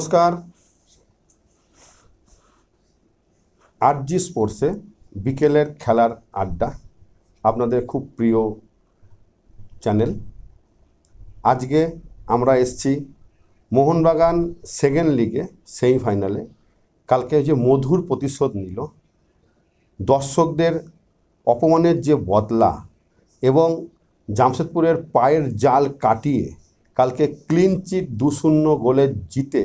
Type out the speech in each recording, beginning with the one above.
নমস্কার। আরজি স্পোর্টসে বিকেলের খেলার আড্ডা আপনাদের খুব প্রিয় চ্যানেল। আজকে আমরা এসছি মোহনবাগান সেকেন্ড লিগে সেমিফাইনালে। কালকে যে মধুর প্রতিশোধ নিল, দর্শকদের অপমানের যে বদলা এবং জামশেদপুরের পায়ের জাল কাটিয়ে কালকে ক্লিন চিট দু শূন্য গোলে জিতে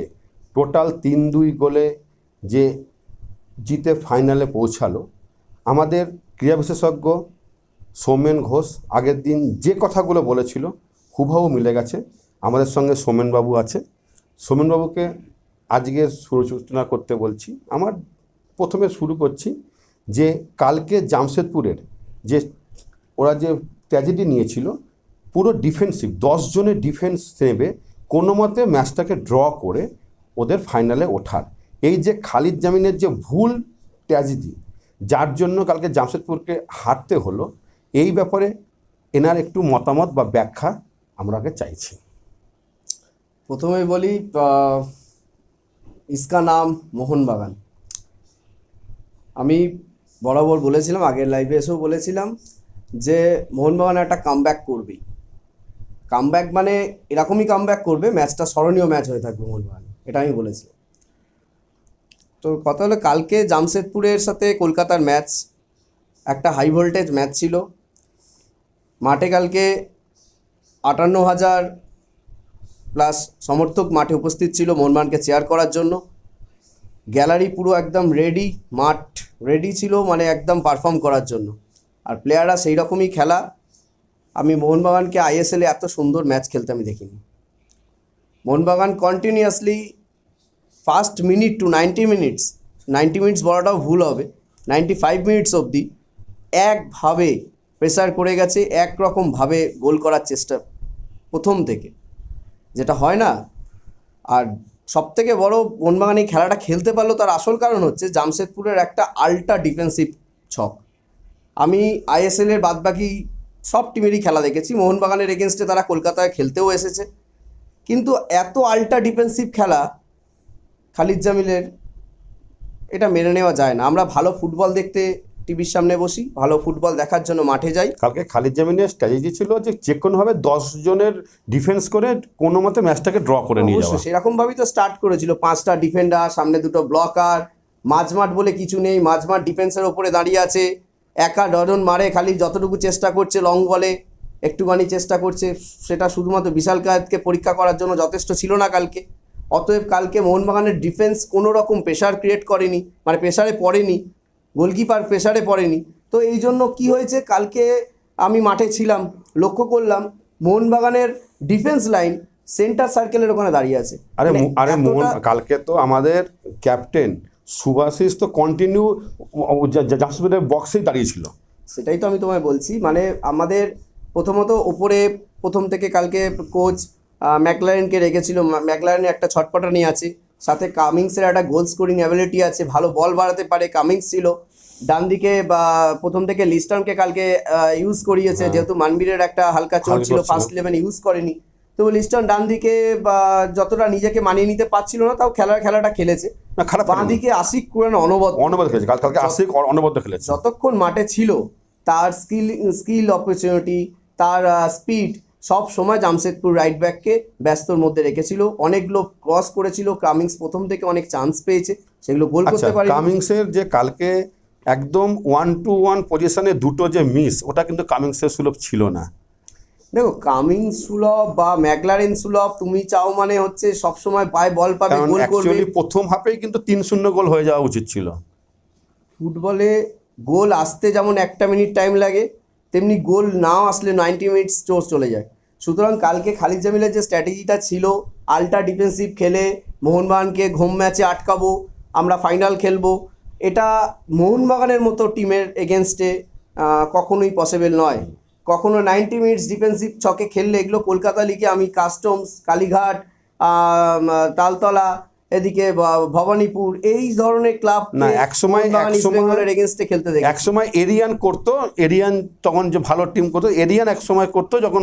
টোটাল তিন দুই গোলে যে জিতে ফাইনালে পৌঁছালো, আমাদের ক্রীড়া বিশেষজ্ঞ সৌমেন ঘোষ আগের দিন যে কথাগুলো বলেছিল, হুবহু মিলে গেছে। আমাদের সঙ্গে সৌমেনবাবু আছে। সৌমেনবাবুকে আজকে সূচনা করতে বলছি। আমার প্রথমে শুরু করছি যে কালকে জামশেদপুরের যে ওরা যে ট্র্যাজেডি নিয়েছিল, পুরো ডিফেন্সিভ দশ জনের ডিফেন্স নেবে, কোনো মতে ম্যাচটাকে ড্র করে ওদের ফাইনালে ওঠার। এই যে খালিদ জামিনের যে ভুল ট্র্যাজেডি যার জন্য কালকে জামশেদপুরকে হারতে হলো, এই ব্যাপারে এনার একটু মতামত বা ব্যাখ্যা আমরাকে চাইছি। প্রথমেই বলি ইসকা নাম মোহনবাগান। আমি বরাবর বলেছিলাম, আগের লাইভে এসেও বলেছিলাম যে মোহনবাগান একটা কাম কামব্যাক করবেই। কামব্যাক মানে এরকমই কামব্যাক করবে ম্যাচটা স্মরণীয় ম্যাচ হয়ে থাকবে মোহনবাগান। এটা আমি বলেছি। তো কথা হলো কালকে জামশেদপুরের সাথে কলকাতার ম্যাচ একটা হাই ভোল্টেজ ম্যাচ ছিল। মাঠে কালকে আটান্ন হাজার প্লাস সমর্থক মাঠে উপস্থিত ছিল মোহনবাগানকে চেয়ার করার জন্য। গ্যালারি পুরো একদম রেডি মাঠ রেডি ছিল মানে একদম পারফর্ম করার জন্য। আর প্লেয়াররা সেই রকমই খেলা। আমি মোহনবাগানকে আইএসএলে এত সুন্দর ম্যাচ খেলতে আমি দেখিনি। Mohun Bagan continuously first minute to ninety minutes ninety minutes বলাটাও ভুল হবে নাইনটি ফাইভ মিনিটস অবধি একভাবে প্রেসার করে গেছে, একরকমভাবে গোল করার চেষ্টা প্রথম থেকে। যেটা হয় না, আর সব থেকে বড় মোহনবাগান এই খেলাটা খেলতে পারল তার আসল কারণ হচ্ছে জামশেদপুরের একটা আল্ট্রা ডিফেন্সিভ ছক। আমি আইএসএলের বাদবাকি সব টিমেরই খেলা দেখেছি, মোহনবাগানের এগেনস্টে তারা কলকাতায় খেলতেও এসেছে। কিন্তু এত আল্ট্রা ডিফেন্সিভ খেলা খালিদ জামিলের এটা মেনে নেওয়া যায় না। আমরা ভালো ফুটবল দেখতে টিভির সামনে বসি ভালো ফুটবল দেখার জন্য মাঠে যাই। কালকে খালিদ জামিনের স্ট্র্যাটেজি ছিল যে যে কোনোভাবে দশ জনের ডিফেন্স করে কোনো মতে ম্যাচটাকে ড্র করে নিয়ে যাওয়া। সেরকমভাবেই তো স্টার্ট করেছিল। পাঁচটা ডিফেন্ডার সামনে দুটো ব্লকার মাঝমাঠ বলে কিছু নেই। মাঝমাঠ ডিফেন্সের ওপরে দাঁড়িয়ে আছে। একা ডজন মারে খালি যতটুকু চেষ্টা করছে লং বলে একটুখানি চেষ্টা করছে সেটা শুধুমাত্র বিশাল কায়েতকে পরীক্ষা করার জন্য যথেষ্ট ছিল না কালকে। অতএব কালকে মোহনবাগানের ডিফেন্স কোনো রকম প্রেশার ক্রিয়েট করেনি মানে প্রেশারে পড়েনি গোলকিপার প্রেশারে পড়েনি। তো এই জন্য কি হয়েছে কালকে আমি মাঠে ছিলাম লক্ষ্য করলাম মোহনবাগানের ডিফেন্স লাইন সেন্টার সার্কেলের ওখানে দাঁড়িয়ে আছে। আরে মানে আরে মোহন কালকে তো আমাদের ক্যাপ্টেন সুভাশিস তো কন্টিনিউ জামশেদপুরের বক্সেই দাঁড়িয়েছিল সেটাই তো আমি তোমায় বলছি মানে আমাদের প্রথমত ওপরে প্রথম থেকে কালকে কোচ ম্যাকলারেনকে রেখেছিল। ম্যাকলারেনের একটা ছটপটানি আছে। সাথে কামিংসের একটা গোল স্কোরিং অ্যাবিলিটি আছে। ভালো বল বাড়াতে পারে কামিংস ছিল। ডান দিকে বা প্রথম থেকে লিস্টার্নকে কালকে ইউজ করিয়েছে। যেহেতু মানবীরের একটা হালকা চোট ছিল ফার্স্ট ইলেভেন ইউজ করেনি। তো লিস্টার্ন ডান দিকে বা যতটা নিজেকে মানিয়ে নিতে পারছিল না তাও খেলার খেলাটা খেলেছে। খারাপ বাঁ দিকে আশিক কুরান অনবদ্য। অনবদ্য খেলেছে। কালকে আশিক অনবদ্য খেলেছে। যতক্ষণ মাঠে ছিল তার স্কিল স্কিল অপরচুনিটি তার স্পিড সব সময় জামশেদপুর রাইট ব্যাককে ব্যস্তর মধ্যে রেখেছিল। অনেকগুলো ক্রস করেছিল। কামিংস প্রথম থেকে অনেক চান্স পেয়েছে। সেগুলো গোল আচ্ছা করতে পারে কামিংসের যে কালকে একদম ওয়ান টু ওয়ান পজিশনে দুটো যে মিস ওটা কিন্তু কামিংসের সুলভ ছিল না। দেখো কামিং সুলভ বা ম্যাকলারেন সুলভ তুমি চাও মানে হচ্ছে সব সময় পায়ে বল পাবে গোল করবে। প্রথম হাফেই কিন্তু তিন শূন্য গোল হয়ে যাওয়া উচিত ছিল। ফুটবলে গোল আসতে যেমন একটা মিনিট টাইম লাগে তেমনি গোল নাও আসলে নাইনটি মিনিটস চোর চলে যায়। সুতরাং কালকে খালিদ জামিলের যে স্ট্র্যাটেজিটা ছিল আল্ট্রা ডিফেন্সিভ খেলে মোহনবাগানকে ঘুম ম্যাচে আটকাবো, আমরা ফাইনাল খেলব, এটা মোহনবাগানের মতো টিমের এগেনস্টে কখনোই পসিবল নয়। কখনো নাইনটি মিনিটস ডিফেন্সিভ ছকে খেললে এগুলো কলকাতা লিগে আমি কাস্টমস কালীঘাট তালতলা এদিকে ভবানীপুর এই ধরনের ক্লাব না, একসময়- একসময়- এগেনস্টে খেলতে দেখি এক সময় এরিয়ান করতো এরিয়ান তখন যে ভালো টিম করতো এরিয়ান এক সময় করতো যখন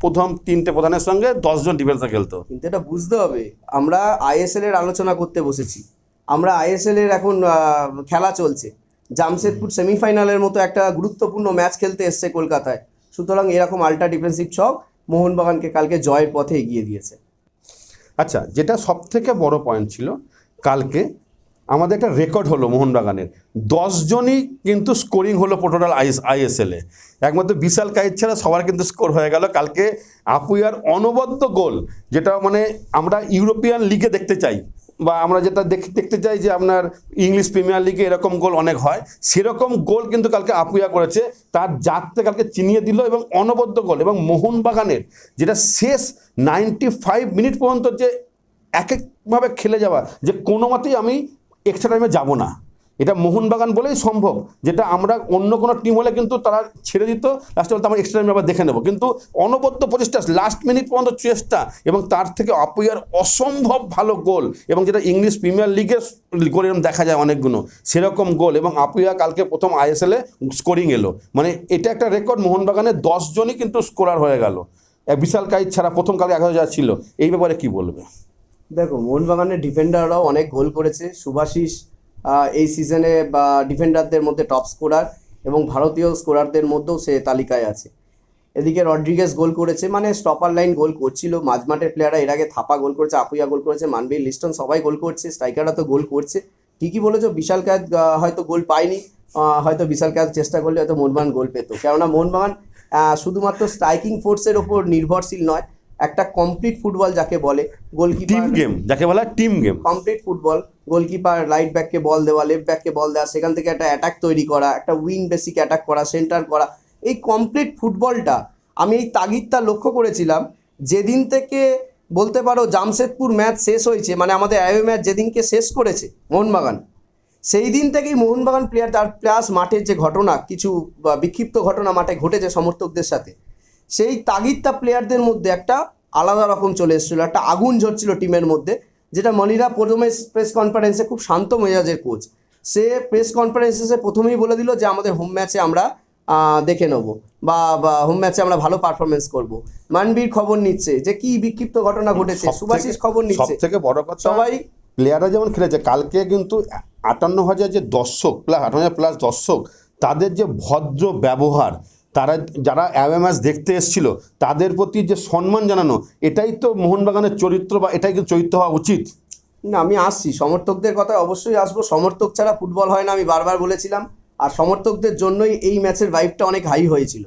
প্রথম তিনটে প্রধানের সঙ্গে দশজন ডিফেন্সে খেলতো। কিন্তু এটা বুঝতে হবে আমরা আইএসএল এর আলোচনা করতে বসেছি। আমরা আইএসএল এর এখন খেলা চলছে। জামশেদপুর সেমিফাইনালের মতো একটা গুরুত্বপূর্ণ ম্যাচ খেলতে এসছে কলকাতায়। সুতরাং এরকম আল্ট্রা ডিফেন্সিভ ছক মোহনবাগানকে কালকে জয়ের পথে এগিয়ে দিয়েছে। আচ্ছা যেটা সব থেকে বড় পয়েন্ট ছিল, কালকে আমাদের একটা রেকর্ড হলো মোহনবাগানের। দশজনই কিন্তু স্কোরিং হলো টোটাল আইএস আইএসএলে একমাত্র বিশাল কাহের ছাড়া সবার কিন্তু স্কোর হয়ে গেল। কালকে আপুইয়ার অনবদ্য গোল যেটা মানে আমরা ইউরোপিয়ান লিগে দেখতে চাই। বা আমরা যেটা দেখ- দেখতে চাই যে আপনার ইংলিশ প্রিমিয়ার লিগে এরকম গোল অনেক হয়। সেরকম গোল কিন্তু কালকে আপুয়া করেছে। তার জাততে কালকে চিনিয়ে দিল এবং অনবদ্য গোল এবং মোহনবাগানের যেটা শেষ নাইনটি ফাইভ মিনিট পর্যন্ত যে এক একভাবে খেলে যাওয়া, যে কোনো মতেই আমি এক্সট্রা টাইমে যাব না। এটা মোহনবাগান বলেই সম্ভব, যেটা আমরা অন্য কোনো টিম হলে কিন্তু তারা ছেড়ে দিত লাস্টে বলতো আমরা এক্সট্রা টাইমে আবার দেখে নেব। কিন্তু অনবদ্য প্রচেষ্টা লাস্ট মিনিট পর্যন্ত চেষ্টা এবং তার থেকে আপুয়ার অসম্ভব ভালো গোল এবং যেটা ইংলিশ প্রিমিয়ার লিগের গোল এরকম দেখা যায় অনেকগুলো, সেরকম গোল এবং আপুয়া কালকে প্রথম আইএসএলে স্কোরিং এলো। মানে এটা একটা রেকর্ড মোহনবাগানের দশজনই কিন্তু স্কোরার হয়ে গেল। এক বিশাল কাইত ছাড়া প্রথম কালকে এগারো হাজার ছিল, এই ব্যাপারে কি বলবে? দেখো, মোহনবাগানের ডিফেন্ডাররাও অনেক গোল করেছে। সুভাশিস এই সিজনে বা ডিফেন্ডারদের মধ্যে টপ স্কোরার এবং ভারতীয় স্কোরারদের মধ্যেও সে তালিকায় আছে। এদিকে রড্রিগেস গোল করেছে মানে স্টপার লাইন গোল করছিল। মাঝমাঠের প্লেয়াররা এর আগে থাপা গোল করেছে আপুয়া গোল করেছে, মানবীর, লিস্টন সবাই গোল করছে স্ট্রাইকাররা তো গোল করছে। ঠিকই বলেছ, বিশাল ক্যাচ হয়তো গোল পায়নি হয়তো বিশাল ক্যাচ চেষ্টা করলে হয়তো মোহনবাগান গোল পেত। কেননা মোহনবাগান শুধুমাত্র স্ট্রাইকিং ফোর্সের ওপর নির্ভরশীল নয় একটা কমপ্লিট ফুটবল যাকে বলে টিম গোলকিপার গেম যাকে বলা team game complete football goalkeeper right ব্যাককে ball দেওয়া লেফট ব্যাককে বল দেওয়া সেখান থেকে একটা অ্যাটাক তৈরি করা একটা উইং বেসিক অ্যাটাক করা সেন্টার করা। এই কমপ্লিট ফুটবলটা আমি এই তাগিদটা লক্ষ্য করেছিলাম যেদিন থেকে বলতে পারো জামশেদপুর ম্যাচ শেষ হয়েছে মানে আমাদের অ্যাওয়ে ম্যাচ যেদিনকে শেষ করেছে মোহনবাগান। সেই দিন থেকেই মোহনবাগান প্লেয়ার তার প্লাস মাঠের যে ঘটনা কিছু বা বিক্ষিপ্ত ঘটনা মাঠে ঘটেছে সমর্থকদের সাথে। সেই তাগিদটা প্লেয়ারদের মধ্যে একটা আলাদা রকম চলে এসেছিল একটা আগুন ঝরছিল টিমের মধ্যে যেটা মনিরা প্রথমে প্রেস কনফারেন্সে খুব শান্ত মেজাজের কোচ সে প্রেস কনফারেন্সে সে প্রথমেই বলে দিল যে আমাদের হোম ম্যাচে আমরা দেখে নেব বা হোম ম্যাচে আমরা ভালো পারফরমেন্স করব। মানবীর খবর নিচ্ছে যে কি বিক্ষিপ্ত ঘটনা ঘটেছে সুভাষিস খবর নিচ্ছে। থেকে বড় কথা সবাই প্লেয়াররা যেমন খেলেছে কালকে কিন্তু আটান্ন হাজার যে দর্শক প্লাস আটান্ন হাজার প্লাস দর্শক তাদের যে ভদ্র ব্যবহার তারা যারা অ্যাওয়ে দেখতে এসেছিল, তাদের প্রতি যে সম্মান জানানো, এটাই তো মোহনবাগানের চরিত্র বা এটাই কিন্তু চরিত্র হওয়া উচিত। না, আমি আসছি। সমর্থকদের কথায় অবশ্যই আসব। সমর্থক ছাড়া ফুটবল হয় না, আমি বারবার বলেছিলাম। আর সমর্থকদের জন্যই এই ম্যাচের ভাইবটা অনেক হাই হয়েছিল।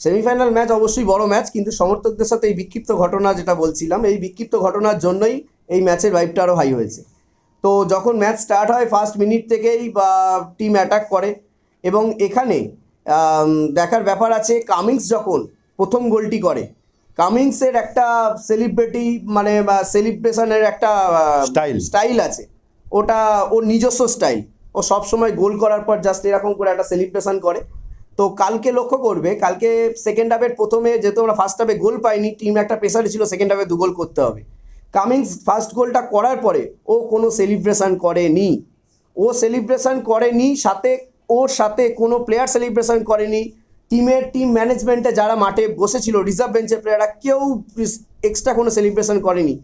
সেমিফাইনাল ম্যাচ অবশ্যই বড় ম্যাচ, কিন্তু সমর্থকদের সাথে এই বিক্ষিপ্ত ঘটনা যেটা বলছিলাম, এই বিক্ষিপ্ত ঘটনার জন্যই এই ম্যাচের ভাইবটা আরও হাই হয়েছে। তো যখন ম্যাচ স্টার্ট হয় ফার্স্ট মিনিট থেকেই, বা টিম অ্যাটাক করে। এবং এখানে দেখার ব্যাপার আছে কামিংস যখন প্রথম গোলটি করে কামিংসের একটা সেলিব্রিটি মানে সেলিব্রেশনের একটা. স্টাইল আছে। ওটা ওর নিজস্ব স্টাইল ও সব সময় গোল করার পর জাস্ট এরকম করে একটা সেলিব্রেশন করে। তো কালকে লক্ষ্য করবে কালকে সেকেন্ড হাফের প্রথমে যেহেতু আমরা ফার্স্ট হাফে গোল পাইনি টিম একটা প্রেসারে ছিল সেকেন্ড হাফে দু গোল করতে হবে। কামিংস ফার্স্ট গোলটা করার পরে ও কোনো সেলিব্রেশন করেনি। ও সেলিব্রেশন করেনি সাথে ওর সাথে কোনো প্লেয়ার সেলিব্রেশন করেনি। টিমের টিম ম্যানেজমেন্টে যারা মাঠে বসেছিল রিজার্ভ বেঞ্চের প্লেয়াররা কেউ এক্সট্রা কোনো সেলিব্রেশন করেনি।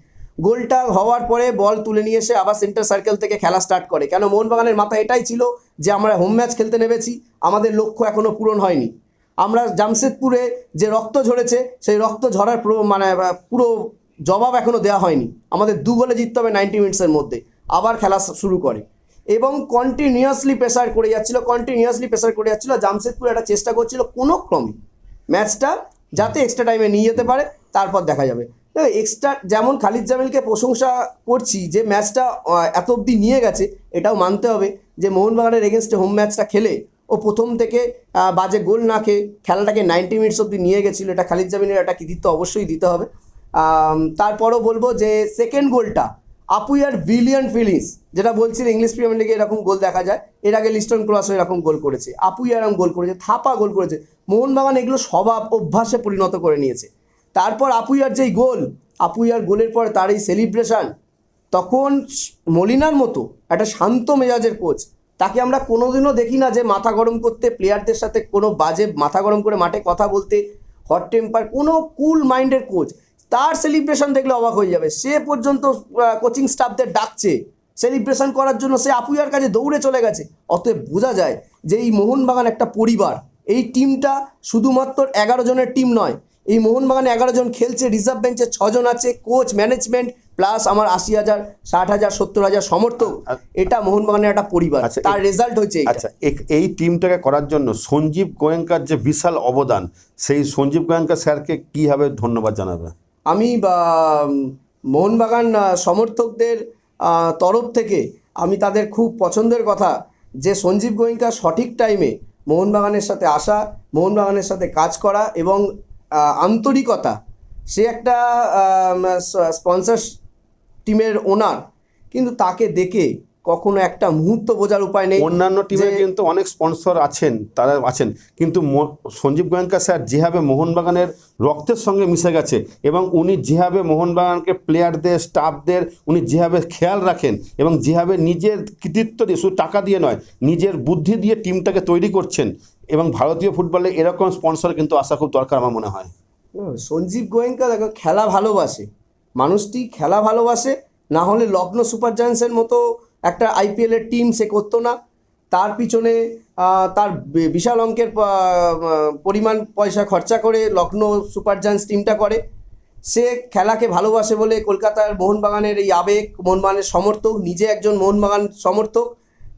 গোলটা হওয়ার পরে বল তুলে নিয়ে এসে আবার সেন্টার সার্কেল থেকে খেলা স্টার্ট করে। কেন মোহনবাগানের মাথা এটাই ছিল যে, আমরা হোম ম্যাচ খেলতে নেমেছি, আমাদের লক্ষ্য এখনও পূরণ হয়নি। আমরা জামশেদপুরে যে রক্ত ঝরেছে, সেই রক্ত ঝরার পুরো মানে পুরো জবাব এখনও দেওয়া হয়নি। আমাদের দু গোলে জিততে হবে নাইনটি মিনিটসের মধ্যে। আবার খেলা শুরু করে। এবং কন্টিনিউয়াসলি প্রেসার করে যাচ্ছিল কন্টিনিউয়াসলি প্রেসার করে যাচ্ছিল, জামশেদপুর একটা চেষ্টা করছিল কোনো ক্রমে ম্যাচটা যাতে এক্সট্রা টাইমে নিয়ে যেতে পারে, তারপর দেখা যাবে। এক্সট্রা যেমন খালিদ জামিলকে প্রশংসা করছি যে ম্যাচটা এত অবধি নিয়ে গেছে, এটাও মানতে হবে যে মোহনবাগানের এগেনস্টে হোম ম্যাচটা খেলে ও প্রথম থেকে বাজে গোল না খেয়ে খেলাটাকে নাইনটি মিনিটস অবধি নিয়ে গেছিল, এটা খালিদ জামিনের একটা কৃতিত্ব অবশ্যই দিতে হবে। তারপরও বলব যে সেকেন্ড গোলটা আপুইয়ার ব্রিলিয়ান্ট ফিলিংস যেটা বলছিল ইংলিশ প্রিমিয়ার লিগে এরকম গোল দেখা যায়, এর আগে লিস্টন ক্রস এরকম গোল করেছে। আপুইয়া এরকম গোল করেছে, থাপা গোল করেছে। মোহনবাগান এগুলো স্বভাব অভ্যাসে পরিণত করে নিয়েছে। তারপর আপুইয়ার যেই গোল আপুইয়ার গোলের পর তার এই সেলিব্রেশন তখন মলিনার মতো একটা শান্ত মেজাজের কোচ তাকে আমরা কোনোদিনও দেখি না যে মাথা গরম করতে প্লেয়ারদের সাথে কোনো বাজে মাথা গরম করে মাঠে কথা বলতে হট টেম্পার কোনো কুল মাইন্ডের কোচ তার সেলিব্রেশন দেখলে অবাক হয়ে যাবে। সে পর্যন্ত কোচিং স্টাফদের ডাকছে। সেলিব্রেশন করার জন্য সে আপুইয়ার কাছে দৌড়ে চলে গেছে। অতএব বোঝা যায় যে এই মোহনবাগান একটা পরিবার। এই টিমটা শুধুমাত্র এগারো জনের টিম নয় এই মোহনবাগানে এগারো জন খেলছে রিজার্ভ বেঞ্চে ছজন আছে কোচ ম্যানেজমেন্ট প্লাস আমার আশি হাজার ষাট হাজার সত্তর হাজার সমর্থক। এটা মোহনবাগানের একটা পরিবার। আচ্ছা, তার রেজাল্ট হয়েছে আচ্ছা এই টিমটাকে করার জন্য সঞ্জীব গোয়েঙ্কার যে বিশাল অবদান সেই সঞ্জীব গোয়েঙ্কা স্যারকে কীভাবে ধন্যবাদ জানাবে? আমি বা, মোহনবাগান সমর্থকদের তরফ থেকে আমি তাদের খুব পছন্দের কথা যে সঞ্জীব গোয়েঙ্কা সঠিক টাইমে মোহনবাগানের সাথে আসা মোহনবাগানের সাথে কাজ করা এবং আন্তরিকতা সে একটা স্পন্সর টিমের ওনার কিন্তু তাকে দেখে কখনো একটা মুহূর্ত বোঝার উপায় নেই অন্যান্য টিমে কিন্তু অনেক স্পন্সর আছেন তারা আছেন। কিন্তু সঞ্জীব গোয়েঙ্কা স্যার যেভাবে মোহনবাগানের রক্তের সঙ্গে মিশে গেছে এবং উনি যেভাবে মোহনবাগানকে প্লেয়ারদের স্টাফদের উনি যেভাবে খেয়াল রাখেন এবং যেভাবে নিজের কৃতিত্ব দিয়ে শুধু টাকা দিয়ে নয় নিজের বুদ্ধি দিয়ে টিমটাকে তৈরি করছেন এবং ভারতীয় ফুটবলে এরকম স্পন্সর কিন্তু আসা খুব দরকার আমার মনে হয়। সঞ্জীব গোয়েঙ্কা দেখো খেলা ভালোবাসে। মানুষটি খেলা ভালোবাসে না হলে লগ্ন সুপার জায়ান্টসের মতো একটা আইপিএলের টিম সে করতো না। তার পিছনে তার বিশাল অঙ্কের পরিমাণ পয়সা খরচা করে লখনৌ সুপার জায়ান্টস টিমটা করে। সে খেলাকে ভালোবাসে বলে কলকাতার মোহনবাগানের এই আবেগ মোহনবাগানের সমর্থক, নিজে একজন মোহনবাগান সমর্থক।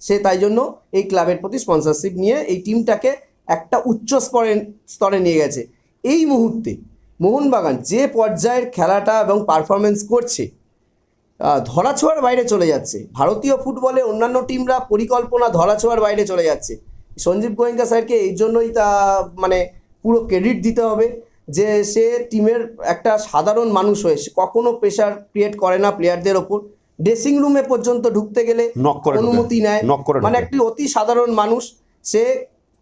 সে তাই জন্য এই ক্লাবের প্রতি স্পন্সরশিপ নিয়ে এই টিমটাকে একটা উচ্চ স্তরে স্তরে নিয়ে গেছে। এই মুহূর্তে মোহনবাগান যে পর্যায়ের খেলাটা এবং পারফরমেন্স করছে ধরাছোঁয়ার বাইরে চলে যাচ্ছে। ভারতীয় ফুটবলে অন্যান্য টিমরা পরিকল্পনা ধরাছোঁয়ার বাইরে চলে যাচ্ছে। সঞ্জীব গোয়েঙ্কা স্যারকে এই জন্যই তা মানে পুরো ক্রেডিট দিতে হবে যে সে টিমের একটা সাধারণ মানুষ হয়ে কখনো প্রেশার ক্রিয়েট করে না প্লেয়ারদের ওপর। ড্রেসিং রুমে পর্যন্ত ঢুকতে গেলে অনুমতি নেয়। মানে একটি অতি সাধারণ মানুষ সে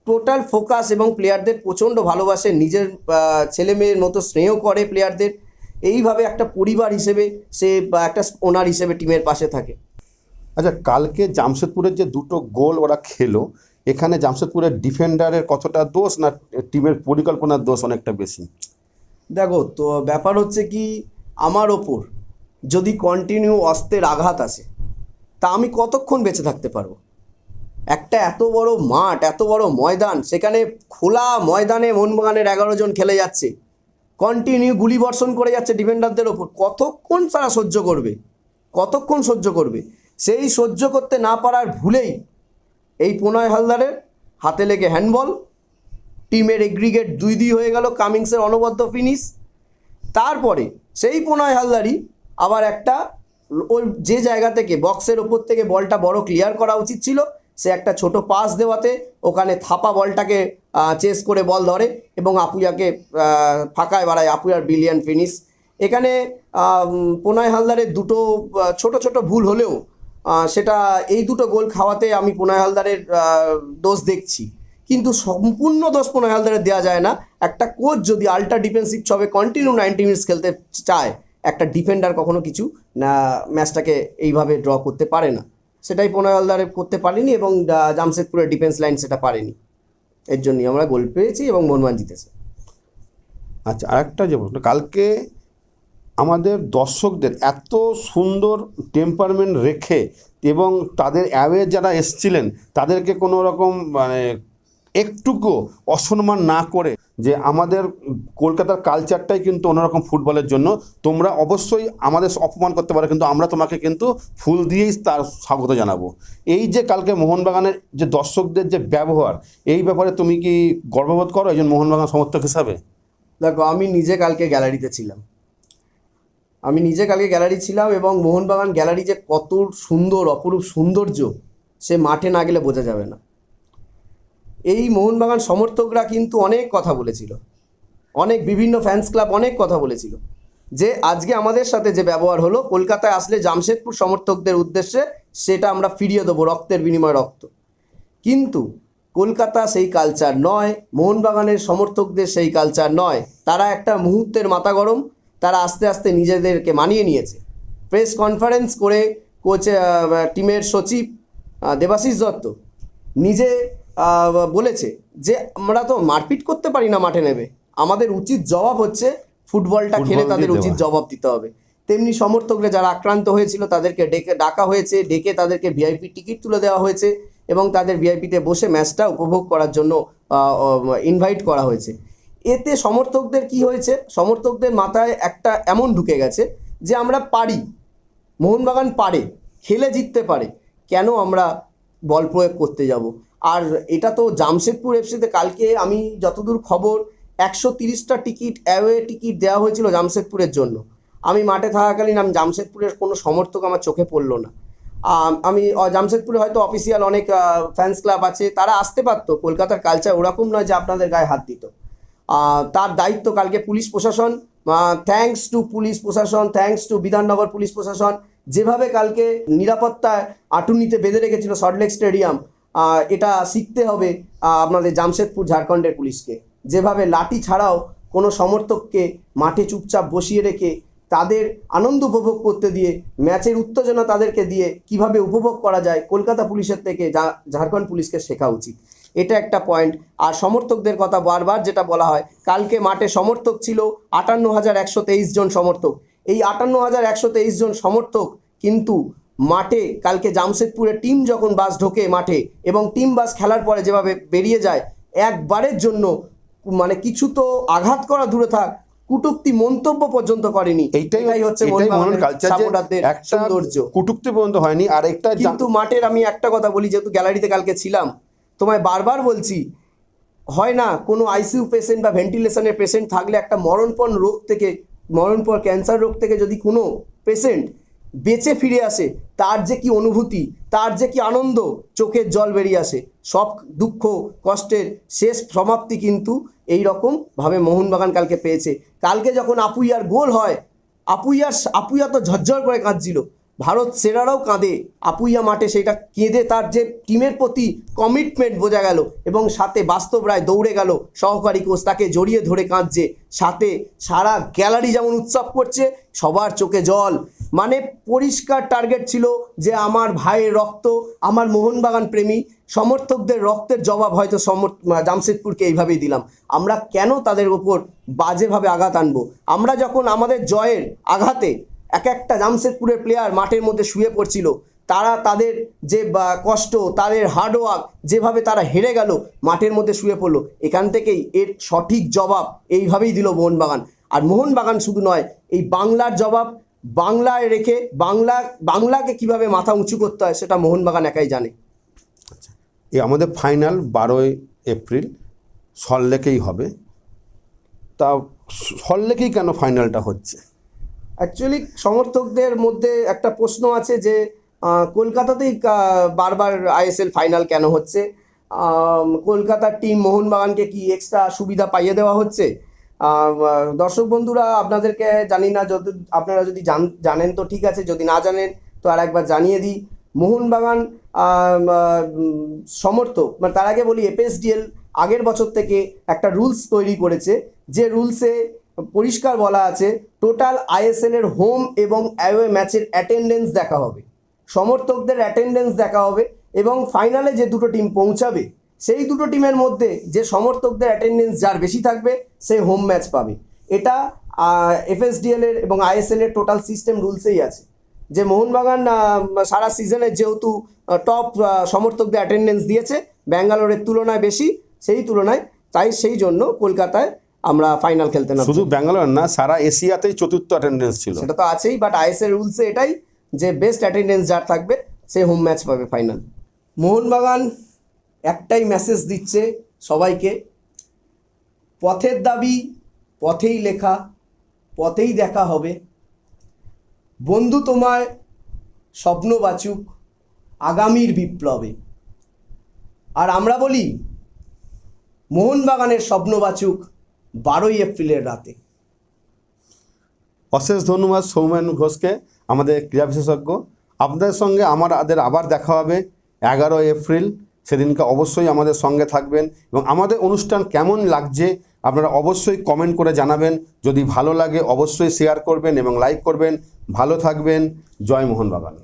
টোটাল ফোকাস এবং প্লেয়ারদের প্রচণ্ড ভালোবাসে নিজের ছেলে মেয়ের মতো স্নেহ করে প্লেয়ারদের এইভাবে একটা পরিবার হিসেবে সে বা একটা ওনার হিসেবে টিমের পাশে থাকে। আচ্ছা কালকে জামশেদপুরের যে দুটো গোল ওরা খেলো এখানে জামশেদপুরের ডিফেন্ডারের কতটা দোষ না টিমের পরিকল্পনার দোষ অনেকটা বেশি? দেখো তো ব্যাপার হচ্ছে কি আমার ওপর যদি কন্টিনিউ অস্ত্রের আঘাত আসে তা আমি কতক্ষণ বেঁচে থাকতে পারব? একটা এত বড় মাঠ এত বড় ময়দান সেখানে খোলা ময়দানে মোহনবাগানের এগারো জন খেলে যাচ্ছে। কন্টিনিউ গুলি বর্ষণ করে যাচ্ছে ডিফেন্ডারদের ওপর। কতক্ষণ তারা সহ্য করবে? কতক্ষণ সহ্য করবে? সেই সহ্য করতে না পারার ভুলেই এই প্রণয় হালদারের হাতে লেগে হ্যান্ডবল টিমের এগ্রিগেট দুই দুই হয়ে গেল কামিংসের অনবদ্য ফিনিশ তারপরে সেই প্রণয় হালদারই আবার একটা ওই যে জায়গা থেকে বক্সের ওপর থেকে বলটা বড় ক্লিয়ার করা উচিত ছিল। সে একটা ছোট পাস দেওয়াতে ওখানে থাপা বলটাকে চেস করে বল ধরে এবং আপুয়াকে ফাঁকায় বাড়ায়, আপুয়ার বিলিয়ন ফিনিশ এখানে প্রণয় হালদারের দুটো ছোট ছোট ভুল হলেও সেটা এই দুটো গোল খাওয়াতে আমি প্রণয় হালদারের দোষ দেখছি। কিন্তু সম্পূর্ণ দোষ প্রণয় হালদারের দেওয়া যায় না। একটা কোচ যদি আল্ট্রা ডিফেন্সিভ ছবে কন্টিনিউ নাইনটি মিনিটস খেলতে চায়, একটা ডিফেন্ডার কখনো কিছু ম্যাচটাকে এইভাবে ড্র করতে পারে না। সেটাই প্রণয় হালদারে করতে পারেনি এবং জামশেদপুরের ডিফেন্স লাইন সেটা পারেনি। এর জন্যই আমরা গোল পেয়েছি এবং মোহনবাগান জিতেছে। আচ্ছা আরেকটা যে প্রশ্ন, কালকে আমাদের দর্শকদের এত সুন্দর টেম্পারমেন্ট রেখে এবং তাদের অ্যাওয়ে যারা এসছিলেন, তাদেরকে কোনো রকম মানে একটুকু অসম্মান না করে যে আমাদের কলকাতার কালচারটাই কিন্তু অন্যরকম ফুটবলের জন্য। তোমরা অবশ্যই আমাদের অপমান করতে পারো, কিন্তু আমরা তোমাকে কিন্তু ফুল দিয়েই তার স্বাগত জানাব। এই যে কালকে মোহনবাগানের যে দর্শকদের যে ব্যবহার, এই ব্যাপারে তুমি কি গর্ববোধ করো একজন মোহনবাগান সমর্থক হিসাবে? দেখো, আমি নিজে কালকে গ্যালারিতে ছিলাম। আমি নিজে কালকে গ্যালারি ছিলাম এবং মোহনবাগান গ্যালারি যে কত সুন্দর, অপরূপ সৌন্দর্য, সে মাঠে না গেলে বোঝা যাবে না। এই মোহনবাগান সমর্থকরা কিন্তু অনেক কথা বলেছিল। অনেক বিভিন্ন ফ্যান্স ক্লাব অনেক কথা বলেছিল। যে আজকে আমাদের সাথে যে ব্যবহার হলো, কলকাতায় আসলে জামশেদপুর সমর্থকদের উদ্দেশ্যে সেটা আমরা ফিরিয়ে দেবো রক্তের বিনিময় রক্ত। কিন্তু কলকাতা সেই কালচার নয়, মোহনবাগানের সমর্থকদের সেই কালচার নয়। তারা একটা মুহূর্তের মাথা গরম, তারা আস্তে আস্তে নিজেদেরকে মানিয়ে নিয়েছে। প্রেস কনফারেন্স করে কোচ টিমের সচিব দেবাশিস দত্ত নিজে বলেছে যে আমরা তো মারপিট করতে পারি না মাঠে নেবে আমাদের উচিত জবাব হচ্ছে ফুটবলটা খেলে তাদের উচিত জবাব দিতে হবে। তেমনি সমর্থকরা যারা আক্রান্ত হয়েছিল তাদেরকে ডেকে ডাকা হয়েছে ডেকে তাদেরকে ভিআইপি টিকিট তুলে দেওয়া হয়েছে এবং তাদের ভিআইপিতে বসে ম্যাচটা উপভোগ করার জন্য ইনভাইট করা হয়েছে। এতে সমর্থকদের কি হয়েছে? সমর্থকদের মাথায় একটা এমন ঢুকে গেছে যে আমরা পারি মোহনবাগান পারে খেলে জিততে পারে। কেন আমরা বল প্রয়োগ করতে যাব? আর এটা তো জামশেদপুর এফসিতে কালকে আমি যতদূর খবর, একশো তিরিশটা টিকিট অ্যাওয়ে টিকিট দেওয়া হয়েছিল জামশেদপুরের জন্য। আমি মাঠে থাকাকালীন আমি জামশেদপুরের কোনো সমর্থক আমার চোখে পড়ল না। আমি জামশেদপুরে হয়তো অফিসিয়াল অনেক ফ্যান্স ক্লাব আছে, তারা আসতে পারতো। কলকাতার কালচার ওরকম নয় যে আপনাদের গায়ে হাত দিত। তার দায়িত্ব কালকে পুলিশ প্রশাসন। থ্যাঙ্কস টু পুলিশ প্রশাসন থ্যাঙ্কস টু বিধাননগর পুলিশ প্রশাসন। যেভাবে কালকে নিরাপত্তায় আটুনিতে বেঁধে রেখেছিল সল্টলেক স্টেডিয়াম এটা শিখতে হবে আপনাদের জামশেদপুর ঝাড়খণ্ডের পুলিশকে। যেভাবে লাঠি ছাড়াও কোনো সমর্থককে মাঠে চুপচাপ বসিয়ে রেখে তাদের আনন্দ উপভোগ করতে দিয়ে, ম্যাচের উত্তেজনা তাদেরকে দিয়ে কীভাবে উপভোগ করা যায়, কলকাতা পুলিশের থেকে ঝাড়খণ্ড পুলিশকে শেখা উচিত। এটা একটা পয়েন্ট আর সমর্থকদের কথা বারবার যেটা বলা হয়, কালকে মাঠে সমর্থক ছিল আটান্ন হাজার একশো তেইশ জন সমর্থক। এই আটান্ন হাজার একশো তেইশ জন সমর্থক কিন্তু মাঠে কালকে জামশেদপুরের টিম যখন বাস ঢোকে মাঠে এবং টিম বাস খেলার পরে যেভাবে বেরিয়ে যায় একবারের জন্য মানে কিছু তো আঘাত করা দূরে থাক কুটুক্তি মন্তব্য পর্যন্ত করেনি। এইটাই হচ্ছে সৌন্দর্য। কুটুক্তি পর্যন্ত হয়নি আর একটা কিন্তু মাঠের আমি একটা কথা বলি যেহেতু গ্যালারিতে কালকে ছিলাম তোমায় বারবার বলছি হয় না কোনো আইসিইউ পেশেন্ট বা ভেন্টিলেশনের পেশেন্ট থাকলে একটা মরণপণ রোগ থেকে মরণপর ক্যান্সার রোগ থেকে যদি কোনো পেশেন্ট বেঁচে ফিরে আসে, তার যে কি অনুভূতি, তার যে কি আনন্দ, চোখের জল বেরিয়ে আসে। সব দুঃখ, কষ্টের শেষ সমাপ্তি কিন্তু এই রকমভাবে মোহনবাগান কালকে পেয়েছে। কালকে যখন আপুইয়ার গোল হয়, আপুইয়ার আপুইয়া তো ঝরঝর করে কাঁদছিল। ভারত সেরারাও কাঁদে। আপুইয়া মাঠে সেটা কেঁদে তার যে টিমের প্রতি কমিটমেন্ট বোঝা গেল এবং সাথে বাস্তব রায় দৌড়ে গেল। সহকারী কোচ তাকে জড়িয়ে ধরে কাঁদছে। সাথে সারা গ্যালারি যেমন উৎসব করছে, সবার চোখে জল। মানে পরিষ্কার টার্গেট ছিল যে আমার ভাইয়ের রক্ত, আমার মোহনবাগান প্রেমী, সমর্থকদের রক্তের জবাব হয়তো সমর জামশেদপুরকে এইভাবেই দিলাম। আমরা কেন তাদের ওপর বাজেভাবে আঘাত আনব? আমরা যখন আমাদের জয়ের আঘাতে এক একটা জামশেদপুরের প্লেয়ার মাঠের মধ্যে শুয়ে পড়ছিল। তারা তাদের যে কষ্ট, তাদের হার্ডওয়ার্ক যেভাবে তারা হেরে গেল, মাঠের মধ্যে শুয়ে পড়ল। এখান থেকেই এর সঠিক জবাব এইভাবেই দিল মোহনবাগান। আর মোহনবাগান শুধু নয়, এই বাংলার জবাব বাংলায় রেখে বাংলা, বাংলাকে কীভাবে মাথা উঁচু করতে হয় সেটা মোহনবাগান একাই জানে। এই আমাদের ফাইনাল বারোই এপ্রিল সল্লেকেই হবে। তা সল্লেকেই কেন ফাইনালটা হচ্ছে? অ্যাকচুয়ালি সমর্থকদের মধ্যে একটা প্রশ্ন আছে যে কলকাতাতেই বারবার আইএসএল ফাইনাল কেন হচ্ছে? কলকাতার টিম মোহনবাগানকে কি এক্সট্রা সুবিধা পাইয়ে দেওয়া হচ্ছে? দর্শক বন্ধুরা, আপনাদেরকে জানি না যদি আপনারা যদি জান- জানেন তো ঠিক আছে, যদি না জানেন তো আর একবার জানিয়ে দিই। মোহনবাগান সমর্থক মানে তার আগে বলি এপিএসডিএল আগের বছর থেকে একটা রুলস তৈরি করেছে। যে রুলসে পরিষ্কার বলা আছে টোটাল আইএসএল এর হোম এবং অ্যাওয়ে ম্যাচের অ্যাটেন্ডেন্স দেখা হবে। সমর্থকদের অ্যাটেন্ডেন্স দেখা হবে এবং ফাইনালে যে দুটো টিম পৌঁছাবে, সেই দুটো টিমের মধ্যে যে সমর্থকদের অ্যাটেন্ডেন্স যার বেশি থাকবে, সে হোম ম্যাচ পাবে। এটা এফএসডিএল এর এবং আইএসএল এর টোটাল সিস্টেম রুলসেই আছে। যে মোহনবাগান সারা সিজনে যেহেতু টপ সমর্থকদের অ্যাটেন্ডেন্স দিয়েছে, ব্যাঙ্গালোরের তুলনায় বেশি, সেই তুলনায়, তাই সেই জন্য কলকাতায় আমরা ফাইনাল খেলতে না শুধু ব্যাঙ্গালোর না সারা এশিয়াতেই চতুর্থ অ্যাটেন্ডেন্স ছিল। সেটা তো আছেই বাট আইএসএল রুলসে এটাই যে বেস্ট অ্যাটেন্ডেন্স যার থাকবে সে হোম ম্যাচ পাবে ফাইনাল মোহনবাগান একটাই মেসেজ দিচ্ছে সবাইকে পথের দাবি পথেই লেখা পথেই দেখা হবে। বন্ধু তোমায় স্বপ্ন বাচুক আগামীর বিপ্লবে। আর আমরা বলি মোহনবাগানের স্বপ্ন বাচুক বারোই এপ্রিলের রাতে। অশেষ ধন্যবাদ সৌমেন ঘোষকে, আমাদের ক্রীড়া বিশেষজ্ঞ। আপনাদের সঙ্গে আমাদের আবার দেখা হবে এগারো এপ্রিল। সেদিনকে অবশ্যই আমাদের সঙ্গে থাকবেন এবং আমাদের অনুষ্ঠান কেমন লাগছে আপনারা অবশ্যই কমেন্ট করে জানাবেন। যদি ভালো লাগে অবশ্যই শেয়ার করবেন এবং লাইক করবেন। ভালো থাকবেন। জয় মোহনবাগান